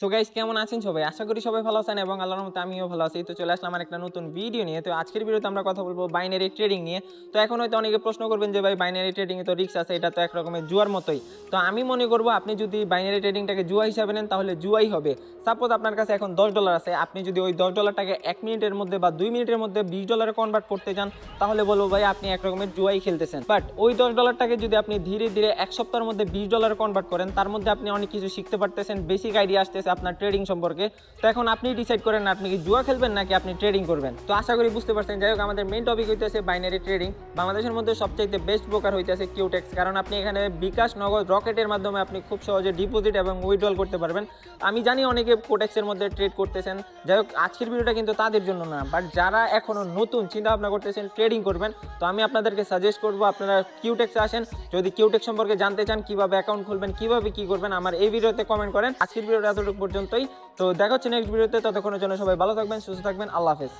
So guys কেমন আছেন সবাই? আশা করি সবাই ভালো আছেন এবং আল্লাহর মতো আমিও ভালো আছি। তো চলে আসলাম আমার একটা নতুন ভিডিও নিয়ে। তো আজকের ভিডিওতে আমরা কথা বলব বাইনারি ট্রেডিং নিয়ে। তো এখন হয়তো অনেকে প্রশ্ন করবেন যে ভাই বাইনারি ট্রেডিং এ তো রিস্ক আছে, এটা তো এক রকমের জুয়ার মতোই। তো আমি মনে করব আপনি যদি বাইনারি ট্রেডিংটাকে জুয়া হিসাবে নেন, তাহলে জুয়াই হবে। সাপোজ আপনার কাছে এখন দশ ডলার আছে, আপনি যদি ওই দশ ডলারটাকে এক মিনিটের মধ্যে বা দুই মিনিটের মধ্যে বিশ ডলারে কনভার্ট করতে চান, তাহলে বলব ভাই, আপনি এক রকমের জুয়াই খেলতেছেন। বাট ওই দশ ডলারটাকে যদি আপনি ধীরে ধীরে এক সপ্তাহের মধ্যে বিশ ডলারে কনভার্ট করেন, তার মধ্যে আপনি অনেক কিছু শিখতে পারতেছেন বেসিক আইডিয়া আসতেছে আপনার ট্রেডিং সম্পর্কে। তো এখন আপনি ডিসাইড করেন আপনি কি জুয়া খেলবেন নাকি আপনি ট্রেডিং করবেন। তো আশা করি বুঝতে পারছেন। যাই হোক, আমাদের মেন টপিক হইতেছে বাইনারি ট্রেডিং বাংলাদেশের মধ্যে সবচাইতে বেস্ট ব্রোকার হইতেছে কিউটেক্স কারণ আপনি এখানে বিকাশ নগদ রকেটের মাধ্যমে আপনি খুব সহজে ডিপোজিট এবং উইথড্রল করতে পারবেন। আমি জানি অনেকে কোটেক্সের মধ্যে ট্রেড করতেছেন। যাই হোক, আজকের ভিডিওটা কিন্তু তাদের জন্য না বাট যারা এখনও নতুন চিন্তা ভাবনা করতেছেন ট্রেডিং করবেন, তো আমি আপনাদেরকে সাজেস্ট করব আপনারা কিউটেক্সে আসেন। যদি কিউটেক্স সম্পর্কে জানতে চান, কীভাবে অ্যাকাউন্ট খুলবেন, কীভাবে কি করবেন, আমার এই ভিডিওতে কমেন্ট করেন। আজকের ভিডিওটা এতটুকু। পর্যন্তই। তো দেখা হচ্ছে নেক্সট ভিডিওতে ততক্ষণের জন্য সবাই ভালো থাকবেন, সুস্থ থাকবেন। আল্লাহ হাফেজ।